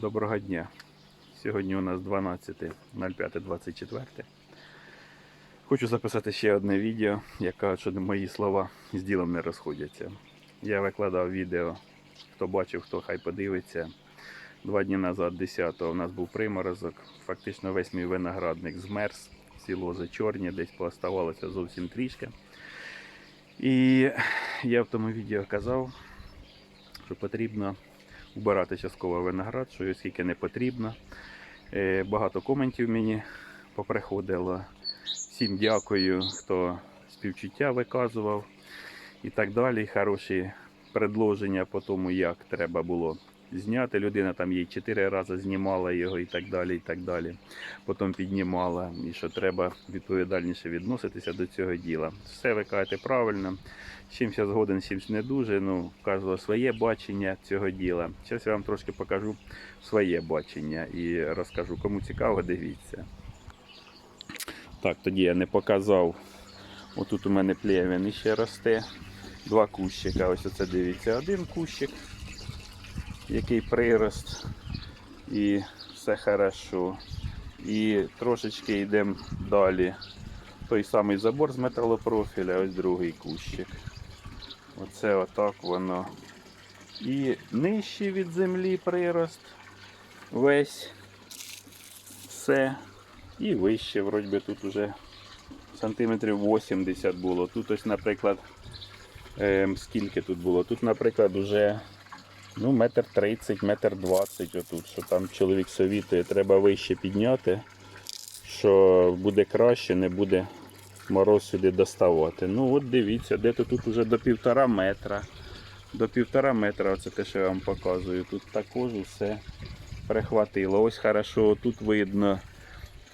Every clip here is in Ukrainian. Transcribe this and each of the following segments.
Доброго дня. Сьогодні у нас 12.05.24. Хочу записати ще одне відео, яке що мої слова з ділом не розходяться. Я викладав відео, хто бачив, хто хай подивиться. Два дні назад, 10-го, у нас був приморозок. Фактично весь мій виноградник змерз, всі лози чорні, десь пооставалося зовсім трішки. І я в тому відео казав, що потрібно убирати частково виноград, що скільки не потрібно. Е, Багато коментів мені поприходило. Всім дякую, хто співчуття виказував і так далі. Хороші предложення по тому, як треба було зняти. Людина там їй чотири рази знімала його і так далі. і так далі. Потім піднімала, і що треба відповідальніше відноситися до цього діла. Все ви кажете правильно. Чимсь згоден, чимсь не дуже. Ну, кожного своє бачення цього діла. Зараз я вам трошки покажу своє бачення і розкажу. Кому цікаво, дивіться. Так, тоді я не показав. Отут у мене плевін ще росте. Два кущика. Ось оце дивіться, один кущик, який прирост. І все хорошо. І трошечки йдемо далі. Той самий забор з металопрофіля, ось другий кущик. Оце отак воно. І нижче від землі прирост. Весь все. І вище, вроді би, тут уже сантиметрів 80 було. Тут ось, наприклад, ем, скільки тут було? Тут, наприклад, уже ну, метр 30, метр 20 отут, що там чоловік совітує, треба вище підняти, що буде краще, не буде мороз сюди доставати. Ну от дивіться, де то тут уже до півтора метра. До півтора метра, оце те, що я вам показую. Тут також все прихватило. Ось хорошо, тут видно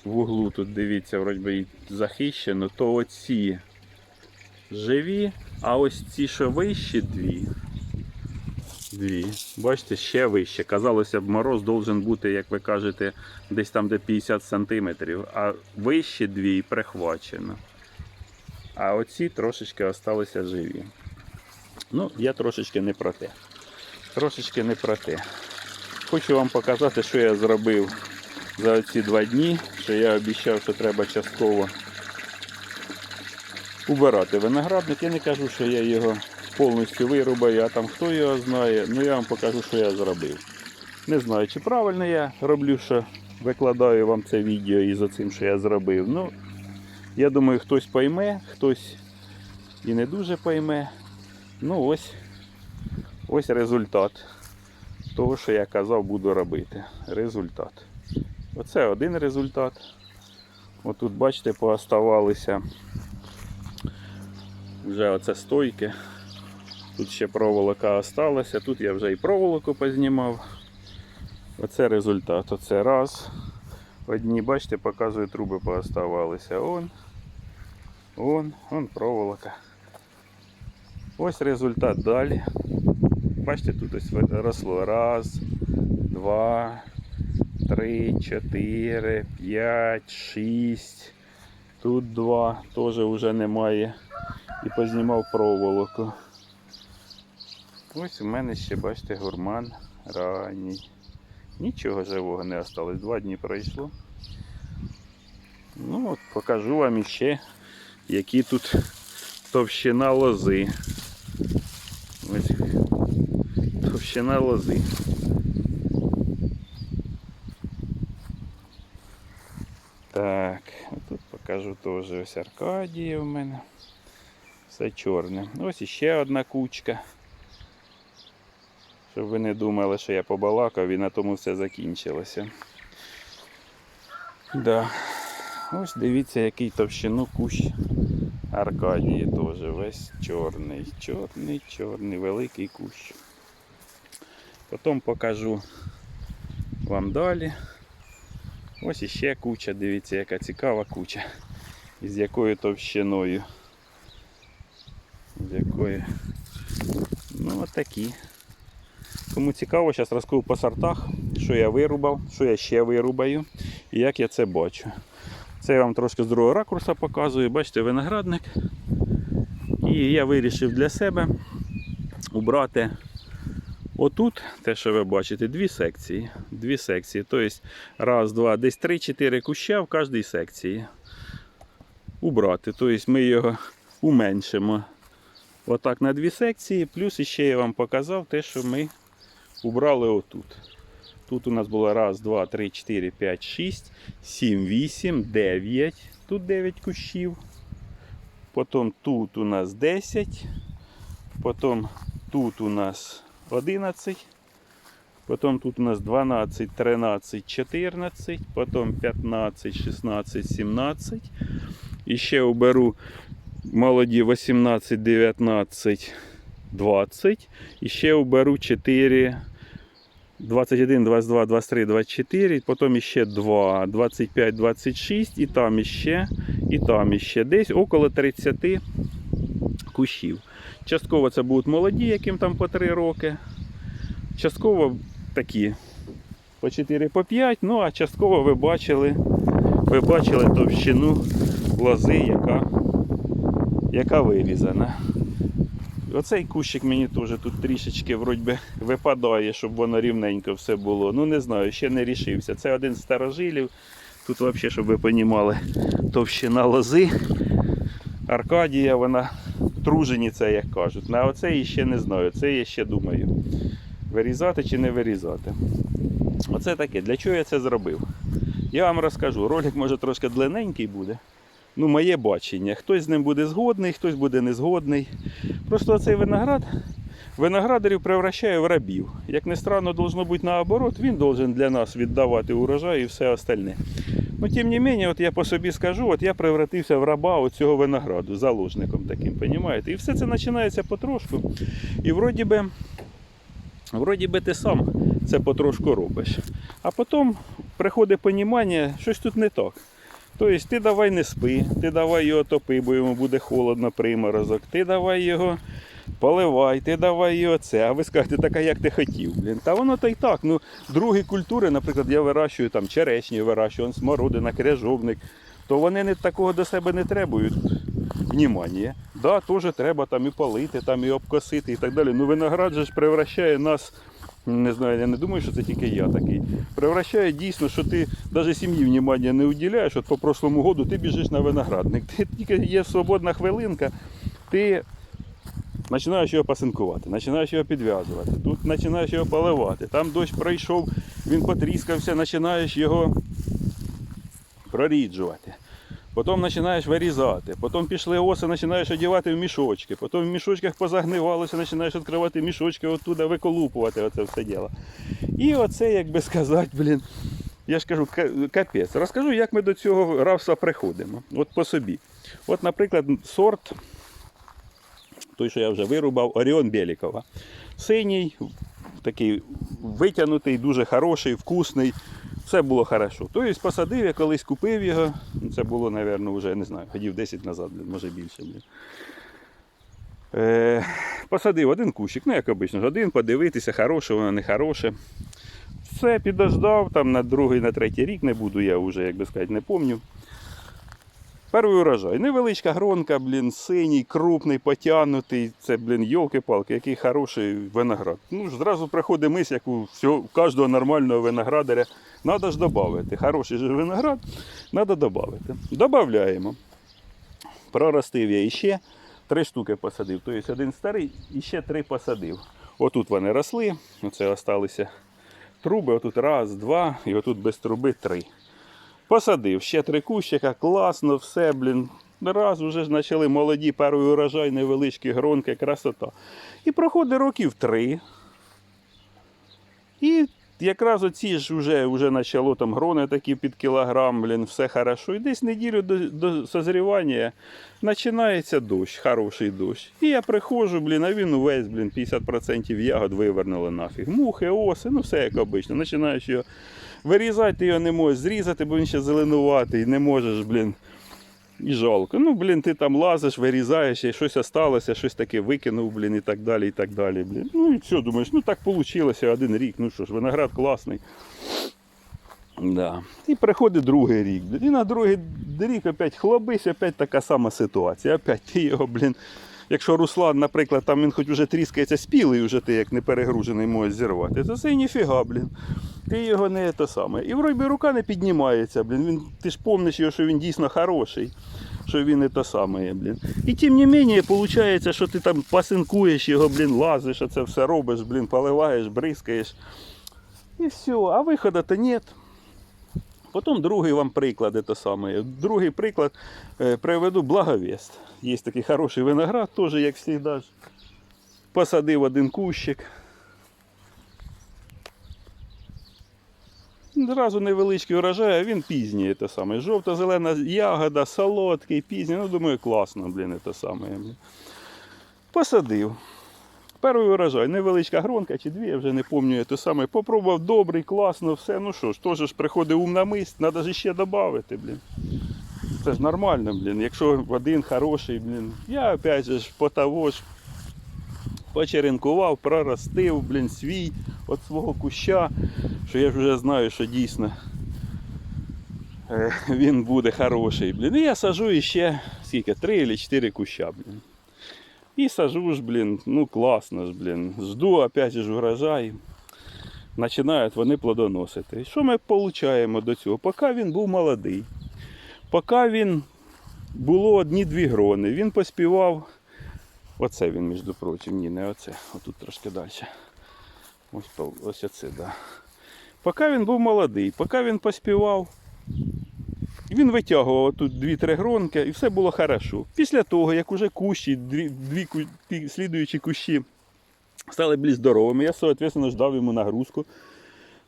в углу, тут дивіться, вроді захищено, то оці живі, а ось ці, що вищі дві. Дві. Бачите, ще вище. Казалося б, мороз должен бути, як ви кажете, десь там де 50 сантиметрів, а вище дві прихвачено. А оці трошечки залишилися живі. Ну, я трошечки не про те. Трошечки не про те. Хочу вам показати, що я зробив за ці два дні, що я обіцяв, що треба частково убирати виноградник. Я не кажу, що я його повністю вирубаю, а там хто його знає. Ну я вам покажу, що я зробив. Не знаю, чи правильно я роблю, що викладаю вам це відео із оцим, що я зробив. Ну, я думаю, хтось пойме, хтось і не дуже пойме. Ну ось, ось результат того, що я казав, буду робити. Результат. Оце один результат. Отут, бачите, пооставалися вже оце стойки. Тут ще проволока осталася, тут я вже і проволоку познімав. Оце результат. Оце раз. Одні, бачите, показую, труби пооставалися. Он. Он, он проволока. Ось результат далі. Бачите, тут ось росло. Раз, два, три, чотири, п'ять, шість. Тут два, теж вже немає. І познімав проволоку. Ось у мене ще, бачите, гурман ранній. Нічого живого не осталось. Два дні пройшло. Ну от покажу вам іще, які тут товщина лози. Ось товщина лози. Так, тут покажу теж ось Аркадія в мене. Все чорне. Ось іще одна кучка. Щоб ви не думали, що я побалакав і на тому все закінчилося. Да. Ось дивіться, який товщину кущ Аркадії теж весь чорний. Чорний, чорний, великий кущ. Потім покажу вам далі. Ось іще куча, дивіться, яка цікава куча. Із якою товщиною. З якої. Ну отакі. Кому цікаво, зараз розкажу по сортах, що я вирубав, що я ще вирубаю і як я це бачу. Це я вам трошки з другого ракурсу показую. Бачите, виноградник. І я вирішив для себе убрати Отут, те, що ви бачите, дві секції. Дві секції. Тобто, раз, два, десь 3-4 куща в кожній секції. Убрати. Тобто ми його уменшимо. Отак на дві секції. Плюс ще я вам показав те, що ми убрали отут. Тут у нас було раз, два, три, чотири, п'ять, шість, сім, вісім, дев'ять. Тут 9 кущів. Потім тут у нас 10. Потім тут у нас 11. Потім тут у нас 12, 13, 14, потім 15, 16, 17. І ще оберу молоді 18, 19, 20. І ще оберу 4, 21, 22, 23, 24. Потім ще 2, 25, 26. І там іще, і там іще. Десь около 30 кущів. Частково це будуть молоді, яким там по 3 роки. Частково такі по 4 по 5, ну а частково ви бачили, ви бачили товщину лози, яка, яка вирізана. Оцей кущик мені теж тут трішечки вроді випадає, щоб воно рівненько все було. Ну не знаю, ще не рішився. Це один з старожилів. Тут взагалі, щоб ви розуміли, товщина лози. Аркадія, вона труженіця, як кажуть. На оце ще не знаю. Це я ще думаю. Вирізати чи не вирізати. Оце таке. Для чого я це зробив? Я вам розкажу. Ролик може трошки длинненький буде. Ну, моє бачення. Хтось з ним буде згодний, хтось буде не згодний. Просто цей виноград виноградарів превращає в рабів. Як не странно, должно бути наоборот, він должен для нас віддавати урожай і все остальне. Ну, тим не менше, от я по собі скажу, от я превратився в раба цього винограду, заложником таким, понімаєте? І все це починається потрошку. І вроді би, вроді би ти сам це потрошку робиш. А потім приходить понімання, щось тут не так. Тобто ти давай не спи, ти давай його топи, бо йому буде холодно приморозок, ти давай його поливай, ти давай його це. А ви скажете, так а як ти хотів? Блін, та воно то й так. Ну, другі культури, наприклад, я вирощую там черешні, вирощую, смородина, кряжовник, то вони не такого до себе не требують внимання. Да, теж треба там і полити, там і обкосити і так далі. Ну виноград же ж превращає нас. Не знаю, я не думаю, що це тільки я такий. Превращає дійсно, що ти навіть сім'ї внимання не уділяєш. От по прошлому году ти біжиш на виноградник. Ти тільки є свободна хвилинка, ти починаєш його пасинкувати, починаєш його підв'язувати, тут починаєш його поливати. Там дощ пройшов, він потріскався, починаєш його проріджувати. Потім починаєш вирізати, потім пішли оси, починаєш одягати в мішочки, потім в мішочках позагнивалося, починаєш відкривати мішочки, оттуда виколупувати оце все діло. І оце, як би сказати, блін, я ж кажу, капець. Розкажу, як ми до цього рабства приходимо. От по собі. От, наприклад, сорт, той, що я вже вирубав, Оріон Белікова. Синій, такий витягнутий, дуже хороший, вкусний. Все було хорошо. Тобто посадив, я колись купив його. Це було, мабуть, вже не знаю, ходів 10 назад, може більше. Е, посадив один кущик, ну як обично, один, подивитися, хороше воно, не хороше. Все, підождав там на другий, на третій рік, не буду я вже, як би сказати, не пам'ятаю. Перший урожай. Невеличка гронка, блін, синій, крупний, потягнутий. Це, блін, йолки-палки, який хороший виноград. Ну зразу приходить мисль, як у всього, кожного нормального виноградаря. Треба ж додати. Хороший же виноград, треба додати. Додаємо. Проростив я іще. Три штуки посадив. Тобто один старий і ще три посадив. Отут вони росли, оце залишилися труби, отут раз, два, і отут без труби три. Посадив ще три кущика, класно, все, блін. Раз вже ж почали молоді, перший урожай, невеличкі гронки, красота. І проходить років три. І якраз оці ж вже, вже почало там грони такі під кілограм, блін, все хорошо. І десь неділю до, до созрівання починається дощ, хороший дощ. І я приходжу, блін, а він увесь, блін, 50% ягод вивернули нафіг. Мухи, оси, ну все як обично. Починаєш його вирізати, ти його не можеш зрізати, бо він ще зеленуватий, не можеш, блін. І жалко. Ну, блін, ти там лазиш, вирізаєш, і щось осталося, щось таке викинув, блін, і так далі, і так далі. Блін. Ну і все, думаєш, ну так вийшло один рік. Ну що ж, виноград класний. Да. І приходить другий рік. І на другий рік опять хлобись, опять така сама ситуація. Опять ти його, блін, якщо Руслан, наприклад, там він хоч уже тріскається спілий, уже ти як не перегружений можеш зірвати, то це ніфіга, блін. Ти його не те саме. І вроді рука не піднімається, блін. Він, ти ж помниш його, що він дійсно хороший, що він не те саме, блін. І тим не менше, виходить, що ти там пасинкуєш його, блін, лазиш, оце все робиш, блін, поливаєш, бризкаєш. І все, а виходу-то нет. Потім другий вам приклад, це саме. Другий приклад е, приведу благовест. Є такий хороший виноград, теж, як завжди. Посадив один кущик. Зразу невеличкий урожай, а він пізній те саме. Жовто-зелена ягода, солодкий, пізній. Ну, думаю, класно, блін, те саме. Посадив. Перший урожай, невеличка гронка чи дві, я вже не пам'ятаю те саме. Попробував добрий, класно, все. Ну що ж, теж ж приходить ум на мисць, треба ж ще додати, блін. Це ж нормально, блін. Якщо один хороший, блін. Я опять же по того ж почеренкував, проростив, блін, свій від свого куща, що я вже знаю, що дійсно е, він буде хороший. Блін. І я сажу іще скільки, три чи чотири куща, блін. І сажу ж, блін, ну класно ж, блін. Жду опять же урожай. Починають вони плодоносити. Що ми отримуємо до цього? Поки він був молодий, поки він було одні-дві грони, він поспівав. Оце він, між прочим, ні, не оце. Отут трошки далі. Ось, ось оце. Да. Поки він був молодий, поки він поспівав, він витягував тут дві-три гронки і все було хорошо. Після того, як уже кущі, дві, дві ті слідуючі кущі стали більш здоровими, я, соответственно, ждав йому нагрузку.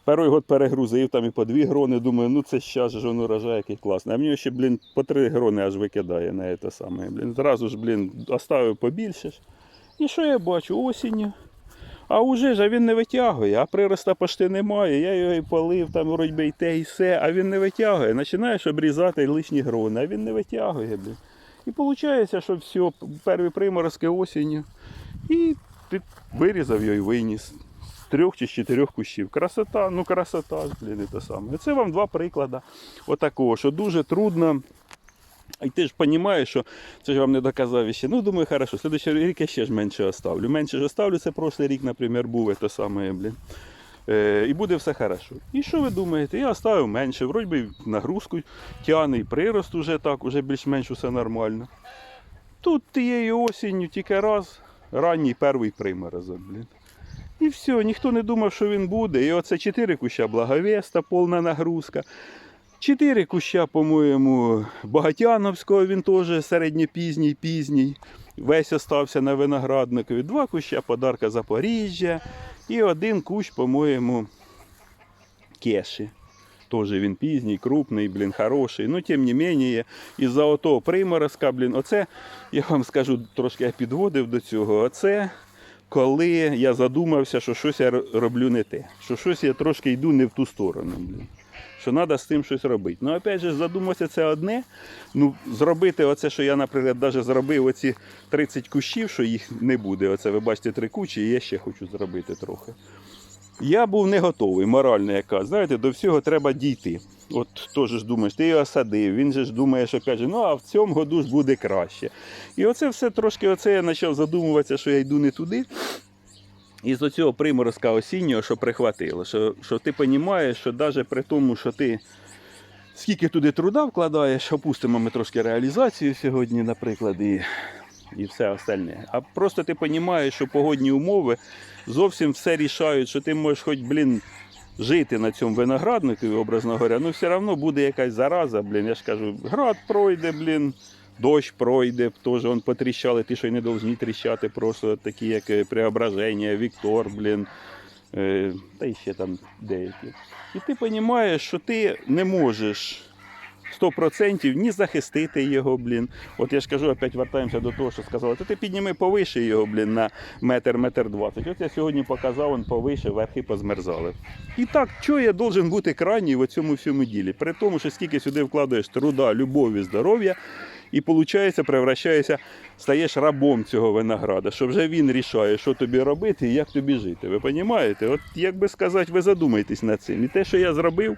Перший год перегрузив там і по дві грони, думаю, ну це щас ж він урожай, який класний. А мені ще, блін, по три грони аж викидає на це саме. Блін. Зразу ж, блін, оставив побільше. І що я бачу? Осінню. А уже ж а він не витягує, а прироста почти немає. Я його і полив, там вроді і те, і все, а він не витягує. Починаєш обрізати лишні грони, а він не витягує. Блін. І виходить, що все, перші приморозки осінню. І ти вирізав його і виніс. З трьох чи з чотирьох кущів. Красота, ну красота, блін, і те саме. Це вам два приклади отакого, що дуже трудно. І ти ж розумієш, що це ж вам не доказав ще. Ну, думаю, хорошо, слідчий рік я ще ж менше оставлю. Менше ж оставлю, це прошлий рік, наприклад, був це саме, блін. Е, і буде все хорошо. І що ви думаєте? Я оставив менше, вроді би нагрузку тяне, і прирост уже так, уже більш-менш усе нормально. Тут тією осінню тільки раз, ранній перший приморозок, блін. І все, ніхто не думав, що він буде. І оце чотири куща благовеста, повна нагрузка. Чотири куща, по-моєму, Багатяновського, він теж середньопізній, пізній. Весь остався на виноградникові. Два куща подарка Запоріжжя. І один кущ, по-моєму, кеші. Теж він пізній, крупний, блін, хороший. Ну, тим не менше, із-за отого приморозка, блін, оце, я вам скажу, трошки я підводив до цього. Оце коли я задумався, що щось я роблю не те, що щось я трошки йду не в ту сторону. Блін. Що треба з тим щось робити. Ну, опять же, задумався це одне. Ну, зробити оце, що я, наприклад, навіть зробив оці 30 кущів, що їх не буде. Оце ви бачите три кучі, і я ще хочу зробити трохи. Я був не готовий, морально яка. Знаєте, до всього треба дійти. От теж ж думаєш, ти його садив, він же ж думає, що каже, ну а в цьому году ж буде краще. І оце все трошки оце я почав задумуватися, що я йду не туди. І з цього приморозка осіннього, що прихватило, що, що ти розумієш, що навіть при тому, що ти скільки туди труда вкладаєш, опустимо ми трошки реалізацію сьогодні, наприклад, і, і все остальне. А просто ти розумієш, що погодні умови зовсім все рішають, що ти можеш хоч, блін, жити на цьому винограднику, образно говоря, ну все одно буде якась зараза, блін. Я ж кажу, град пройде, блін, дощ пройде, теж он потріщали, ті, що й не повинні тріщати, просто такі, як е, Преображення, Віктор, блін. е, Та ще там деякі. І ти розумієш, що ти не можеш 100% ні захистити його, блін. От я ж кажу, опять вертаємося до того, що сказали, то ти підніми повише його, блін, на метр, метр двадцять. От я сьогодні показав, він повише, верхи позмерзали. І так, що я должен бути крайній в цьому всьому ділі? При тому, що скільки сюди вкладаєш труда, любові, здоров'я, і виходить, превращаєшся, стаєш рабом цього винограда, що вже він рішає, що тобі робити і як тобі жити. Ви розумієте? От як би сказати, ви задумайтесь над цим. І те, що я зробив,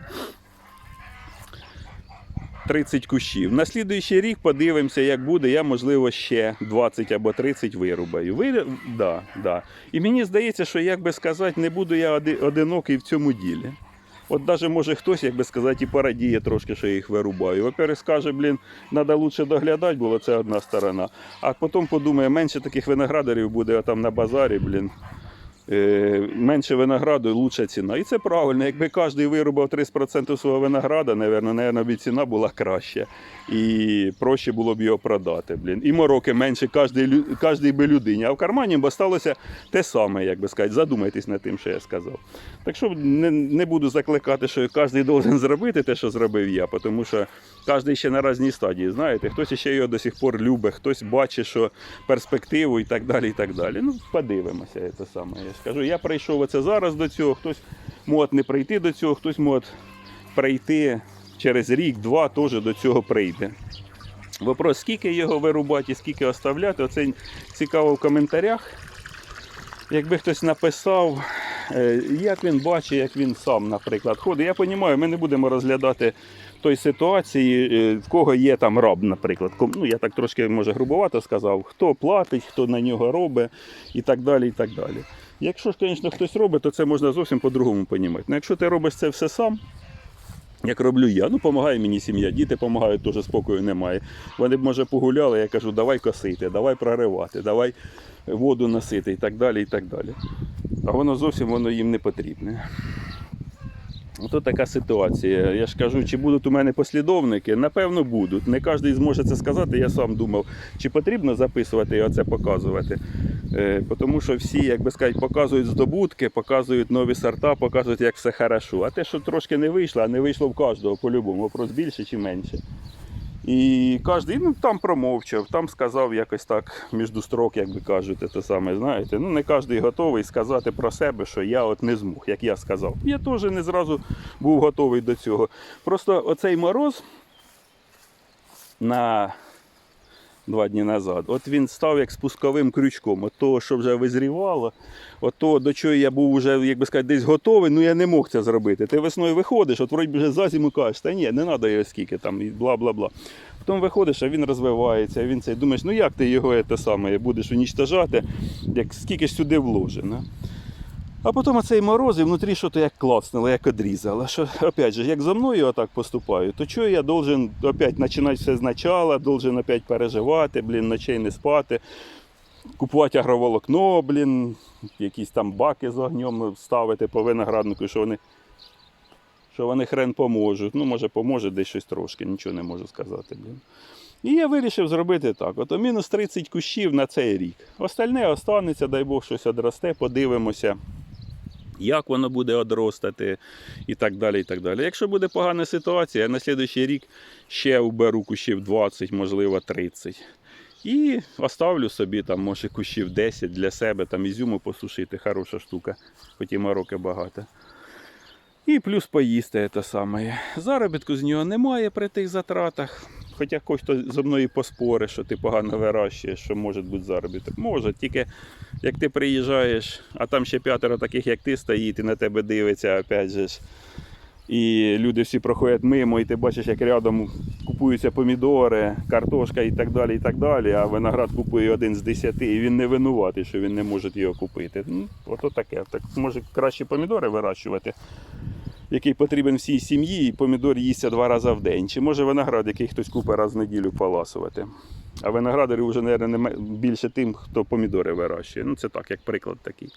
30 кущів. На слідуючий рік подивимося, як буде. Я, можливо, ще 20 або 30 вирубаю. Ви... Да, да. І мені здається, що, як би сказати, не буду я оди- одинокий в цьому ділі. От навіть може хтось, як би сказати, і порадіє трошки, що я їх вирубаю. Во-первых, скаже, блін, треба лучше доглядати було, це одна сторона. А потім подумає, менше таких виноградарів буде там на базарі, блін. Е, менше винограду, лучша ціна. І це правильно. Якби кожен вирубав 30% свого винограда, напевно, б ціна була краща. І проще було б його продати. Блін. І мороки менше кожній, би людині. А в кармані б осталося те саме, як би сказати. Задумайтесь над тим, що я сказав. Так що не, не буду закликати, що кожен должен зробити те, що зробив я, тому що кожен ще на різній стадії. Знаєте, хтось ще його до сих пор любить, хтось бачить, що перспективу і так далі. і так далі. Ну, подивимося, це саме. Я ж кажу, я прийшов оце зараз до цього, хтось може не прийти до цього, хтось може прийти через рік-два, теж до цього прийде. Вопрос, скільки його вирубати і скільки оставляти, оце цікаво в коментарях. Якби хтось написав, е, як він бачить, як він сам, наприклад, ходить. Я розумію, ми не будемо розглядати той ситуації, е, в кого є там раб, наприклад. Ну, я так трошки, може, грубовато сказав, хто платить, хто на нього робить і так далі. і так далі. Якщо ж, звісно, хтось робить, то це можна зовсім по-другому розуміти. Ну, якщо ти робиш це все сам, як роблю я, ну допомагає мені сім'я, діти допомагають, теж спокою немає. Вони б, може, погуляли, я кажу, давай косити, давай проривати, давай воду носити і так далі. і так далі. А воно зовсім воно їм не потрібне. Ото така ситуація. Я ж кажу, чи будуть у мене послідовники? Напевно, будуть. Не кожен зможе це сказати. Я сам думав, чи потрібно записувати і оце показувати. Е, тому що всі, як би сказати, показують здобутки, показують нові сорта, показують, як все хорошо. А те, що трошки не вийшло, а не вийшло в кожного по-любому. Вопрос більше чи менше. І кожен ну, там промовчав, там сказав якось так між строк, як би кажуть, те саме, знаєте. Ну, не кожен готовий сказати про себе, що я от не змог, як я сказав. Я теж не зразу був готовий до цього. Просто оцей мороз на два дні назад, от він став як спусковим крючком. От того, що вже визрівало, от того, до чого я був вже, як би сказати, десь готовий, ну я не мог це зробити. Ти весною виходиш, от вроді вже за зиму кажеш, та ні, не треба його скільки там, і бла-бла-бла. Потім виходиш, а він розвивається, він цей думаєш, ну як ти його те саме будеш унічтожати, як скільки ж сюди вложено. А потім оцей мороз і внутрі що то як клацнуло, як одрізало. Що, опять же, як за мною отак поступаю, то чого я должен опять починати все спочатку, должен опять переживати, блін, ночей не спати, купувати агроволокно, блін, якісь там баки з огнем ставити по винограднику, що вони, що вони хрен поможуть. Ну, може, поможе десь щось трошки, нічого не можу сказати, блін. І я вирішив зробити так: от мінус 30 кущів на цей рік. Остальне останеться, дай Бог, щось одросте, подивимося, як воно буде одростати і так далі. і так далі. Якщо буде погана ситуація, я на наступний рік ще уберу кущів 20, можливо, 30. І оставлю собі там, може, кущів 10 для себе, там ізюму посушити, хороша штука, хоч і мороки багато. І плюс поїсти те саме. Заробітку з нього немає при тих затратах. Хоча хтось хто зі мною поспорить, що ти погано вирощуєш, що може бути заробіток. Може, тільки як ти приїжджаєш, а там ще п'ятеро таких, як ти, стоїть і на тебе дивиться, опять же. І люди всі проходять мимо, і ти бачиш, як рядом купуються помідори, картошка і так далі. і так далі, А виноград купує один з десяти, і він не винуватий, що він не може його купити. Ну, ото таке. Так може краще помідори вирощувати, який потрібен всій сім'ї, і помідор їсться два рази в день. Чи може виноград, який хтось купить раз в неділю поласувати. А виноградарів вже, мабуть, більше тим, хто помідори вирощує. Ну, це так, як приклад такий.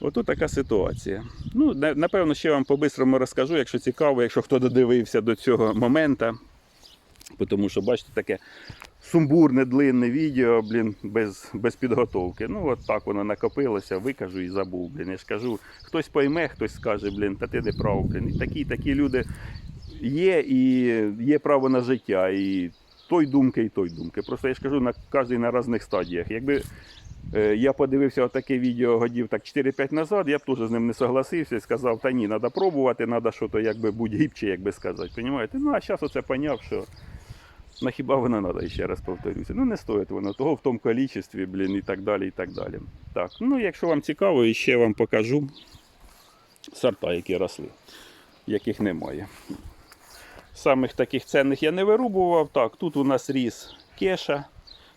Ото така ситуація. Ну, напевно, ще вам по-бистрому розкажу, якщо цікаво, якщо хто додивився до цього моменту. Тому що, бачите, таке сумбурне, длинне відео, блін, без, без підготовки. Ну, от так воно накопилося, викажу і забув, блін. Я ж кажу, хтось пойме, хтось скаже, блін, та ти не прав, блін. І такі, такі люди є, і є право на життя. І той думки, і той думки. Просто я ж кажу, на кожен на різних стадіях. Якби Е, Я подивився таке відео годів так 4-5 назад, я б теж з ним не согласився і сказав, та ні, треба пробувати, треба щось якби будь гібче, як би сказати. Понімаєте? Ну, а зараз оце поняв, що на хіба воно треба, ще раз повторюся. Ну, не стоїть воно того в тому кількості, блін, і так далі, і так далі. Так, ну якщо вам цікаво, і ще вам покажу сорта, які росли, яких немає. самих таких ценних я не вирубував. Так, тут у нас ріс кеша,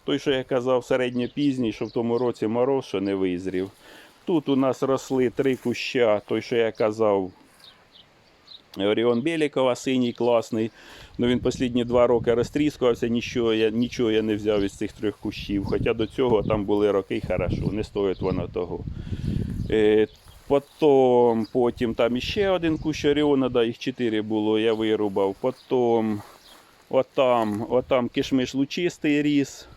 той, що я казав, середньопізній, що в тому році мороз, що не визрів. Тут у нас росли три куща, той, що я казав, Оріон Белікова, синій класний. Ну, він останні два роки розтріскувався, нічого я, нічого я не взяв із цих трьох кущів. Хоча до цього там були роки хорошо, не стоїть воно того. Е, потім, потім там іще один кущ Оріона, да, їх чотири було, я вирубав. Потім отам, отам кишмиш лучистий ріс.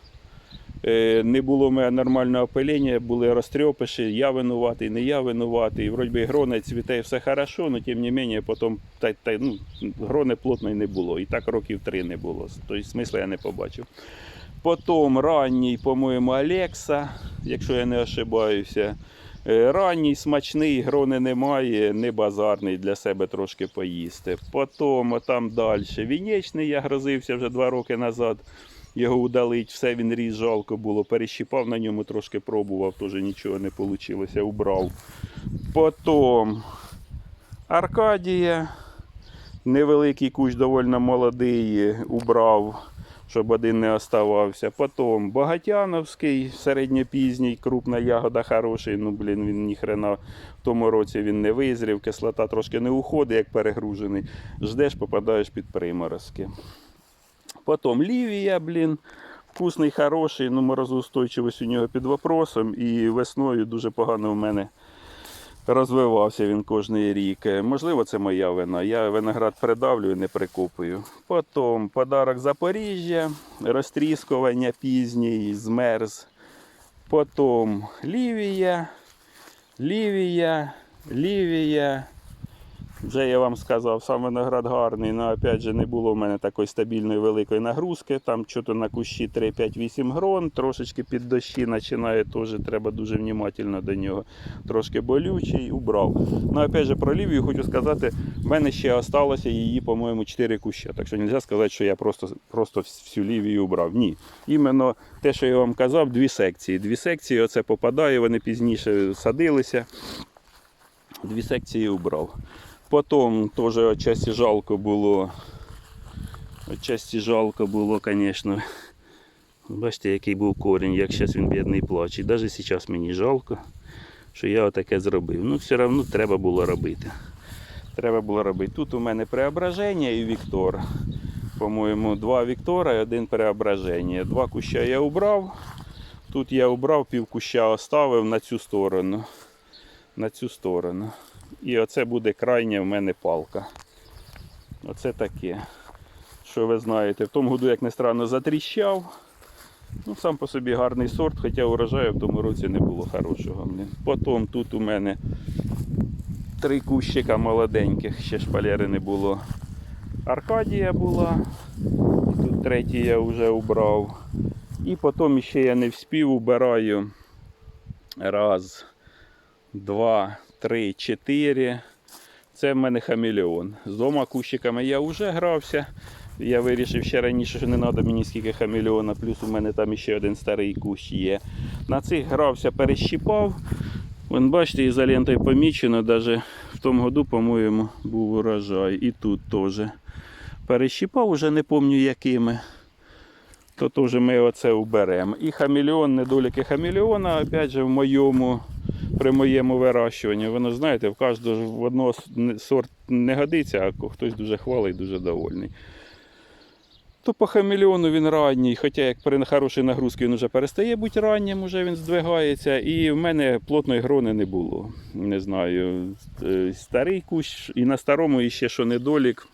Е, Не було в мене нормального опилення, були розтрьопиші, я винуватий, не я винуватий. Вроді грони цвіте, все хорошо, але тим не менше потім та, та, ну, грони плотної не було. І так років три не було. Тобто смисла я не побачив. Потім ранній, по-моєму, Алекса, якщо я не ошибаюся. Е, Ранній, смачний, грони немає, не базарний для себе трошки поїсти. Потім там далі. Вінечний я грозився вже два роки назад. Його удалить, все він ріс, жалко було. Перещіпав на ньому, трошки пробував, теж нічого не вийшло, убрав. Потім Аркадія, невеликий кущ, доволі молодий, убрав, щоб один не оставався. Потім Богатяновський, середньопізній, крупна ягода хороший. Ну, блін, він ніхрена в тому році він не визрів, кислота трошки не уходить, як перегружений. Ждеш, попадаєш під приморозки. Потім Лівія, блін, вкусний, хороший, ну морозоустойчивість у нього під вопросом. І весною дуже погано в мене розвивався він кожний рік. Е, Можливо, це моя вина. Я виноград придавлюю, не прикопую. Потім подарок Запоріжжя, розтріскування пізній, змерз. Потім Лівія, Лівія, Лівія. Вже я вам сказав, сам виноград гарний, але опять же не було в мене такої стабільної великої нагрузки. Там що-то на кущі 3-5-8 грон, трошечки під дощі починає теж, треба дуже внимательно до нього. Трошки болючий, убрав. Ну, опять же, про лівію хочу сказати, в мене ще осталося її, по-моєму, 4 куща. Так що не можна сказати, що я просто, просто всю лівію убрав. Ні. Іменно те, що я вам казав, дві секції. Дві секції, оце попадає, вони пізніше садилися. Дві секції убрав. Потім теж отчасті жалко було. Отчасті жалко було, звісно. Бачите, який був корінь, як зараз він бідний плаче. Навіть зараз мені жалко, що я отаке зробив. Ну, все одно треба було робити. Треба було робити. Тут у мене преображення і Віктор. По-моєму, два Віктора і один преображення. Два куща я убрав. Тут я убрав, пів куща оставив на цю сторону. На цю сторону. І оце буде крайня в мене палка. Оце таке. Що ви знаєте, в тому году, як не странно, затріщав. Ну, сам по собі гарний сорт, хоча урожаю в тому році не було хорошого. Потім тут у мене три кущика молоденьких, ще шпалери не було. Аркадія була. І тут третій я вже убрав. І потім ще я не вспів, убираю. Раз, два, три, чотири. Це в мене хамелеон. З двома кущиками я вже грався. Я вирішив ще раніше, що не треба мені скільки хамелеона, плюс у мене там ще один старий кущ є. На цих грався, перещіпав. Вон бачите, ізолентою помічено, навіть в тому году, по-моєму, був урожай. І тут теж. Перещіпав, вже не пам'ятаю якими. То теж ми оце уберемо. І хамелеон, недоліки хамелеона, опять же, в моєму при моєму вирощуванні. Воно знаєте, в кожного в одного сорт не годиться, а хтось дуже хвалить, дуже довольний. То по хамелеону він ранній, хоча як при хорошій нагрузці він вже перестає бути раннім, вже він здвигається. І в мене плотної грони не було. Не знаю, е, старий кущ, і на старому іще що недолік.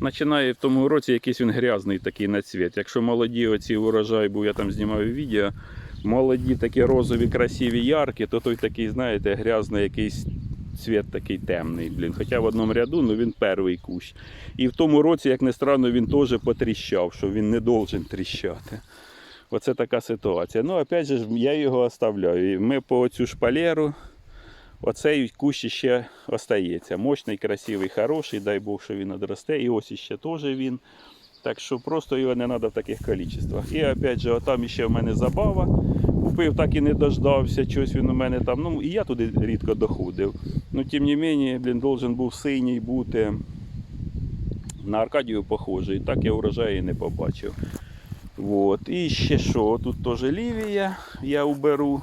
Починає в тому році якийсь він грязний такий на цвіт. Якщо молоді оці урожай був, я там знімав відео, молоді такі розові, красиві, яркі, то той такий, знаєте, грязний якийсь цвіт такий темний. Блін. Хоча в одному ряду ну, він перший кущ. І в тому році, як не странно, він теж потріщав, що він не должен тріщати. Оце така ситуація. Ну, опять же, я його оставляю. Ми по цю шпалеру, оцей кущ ще остається. Мощний, красивий, хороший, дай Бог, що він одросте. І ось іще теж він. Так що просто його не треба в таких кількостях. І опять же, отам ще в мене забава. Купив, так і не дождався, щось він у мене там. Ну, і я туди рідко доходив. Ну, тим не менше, блін, должен був синій бути На Аркадію похожий, так я урожаю не побачив. Вот. І ще що, тут теж лівія я уберу.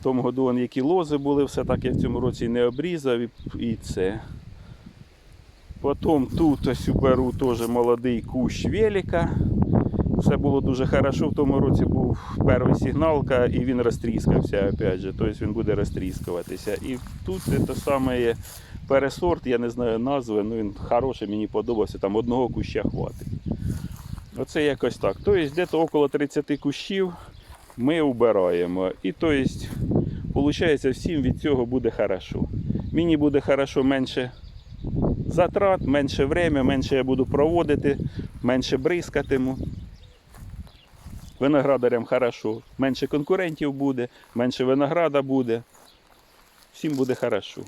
В тому году які лози були, все так я в цьому році не обрізав і, і це. Потім тут ось уберу теж молодий кущ велика. Все було дуже хорошо. В тому році був перший сигналка і він розтріскався опять же. Тобто він буде розтріскуватися. І тут це саме пересорт, я не знаю назви, ну він хороший, мені подобався, там одного куща хватить. Оце якось так. Тобто десь около 30 кущів ми убираємо. І тобто, виходить, всім від цього буде хорошо. Мені буде хорошо менше затрат, менше время, менше я буду проводити, менше бризкатиму. Виноградарям хорошо, менше конкурентів буде, менше винограда буде. Всім буде хорошо.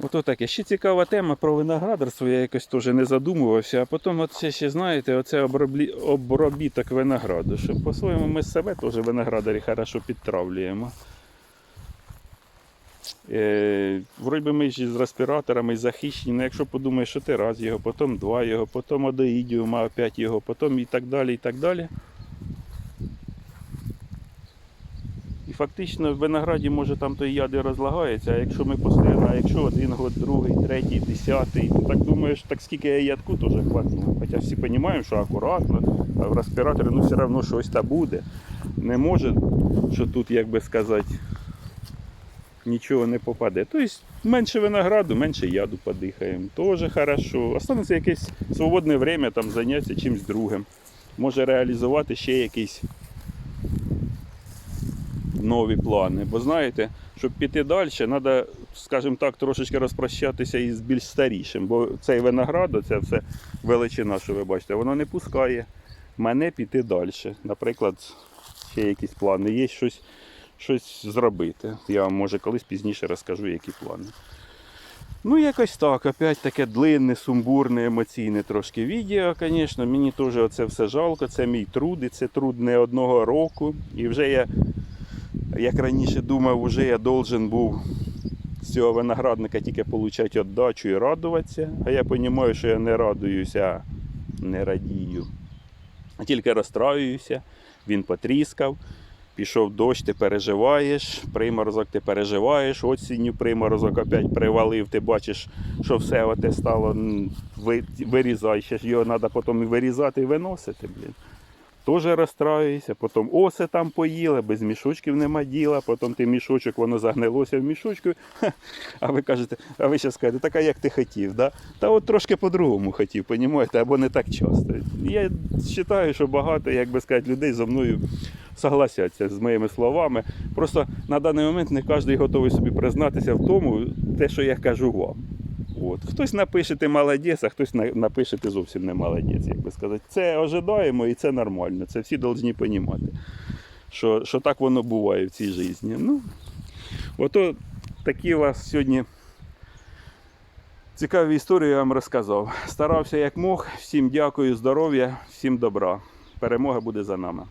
Ото таке. Ще цікава тема про виноградарство, я якось теж не задумувався, а потім от ще, ще знаєте, оце оброблі... обробіток винограду. Що по-своєму ми себе теж виноградарі хорошо підтравлюємо. Е, вроді ми ж з респіраторами захищені, ну якщо подумаєш, що ти раз його, потім два його, потім одоїдіума опять його, потім і так далі, і так далі. І фактично в винограді може там той яд і розлагається, а якщо ми постійно, а якщо один год, другий, третій, десятий, то так думаєш, так скільки я ядку теж хватну. Хоча всі розуміємо, що акуратно, а в респіраторі ну все одно щось та буде. Не може, що тут, як би сказати, нічого не попаде. Тобто менше винограду, менше яду подихаємо. Теж хорошо. Останеться якесь свободне время там зайнятися чимось другим. Може реалізувати ще якісь нові плани. Бо знаєте, щоб піти далі, треба, скажімо так, трошечки розпрощатися із більш старішим. Бо цей виноград, це все величина, що ви бачите, воно не пускає мене піти далі. Наприклад, ще якісь плани. Є щось, щось зробити. Я вам може колись пізніше розкажу, які плани. Ну, якось так, опять таке длинне, сумбурне, емоційне трошки відео, звісно. Мені теж оце все жалко, це мій труд, і це труд не одного року. І вже я, як раніше думав, вже я должен був з цього виноградника тільки отримати віддачу і радуватися. А я розумію, що я не радуюся, не радію. Тільки розстраююся, він потріскав. Пішов дощ, ти переживаєш, приморозок ти переживаєш, осінню приморозок опять привалив, ти бачиш, що все оте стало, вирізай, його треба потім вирізати і виносити, блін. Теж розстраюєшся, потім оси там поїли, без мішочків нема діла, потім ти мішочок, воно загнилося в мішочку, а ви кажете, а ви ще скажете, така як ти хотів, да? Та от трошки по-другому хотів, понімаєте, або не так часто. Я вважаю, що багато, як би сказати, людей зо мною согласяться з моїми словами. Просто на даний момент не кожен готовий собі признатися в тому, те, що я кажу вам. От. Хтось напише ти молодець, а хтось на- напише ти зовсім не молодець, як би сказати. Це ожидаємо і це нормально. Це всі повинні розуміти, що, що так воно буває в цій житті. Ну, ото такі у вас сьогодні цікаві історії я вам розказав. Старався як мог. Всім дякую, здоров'я, всім добра. Перемога буде за нами.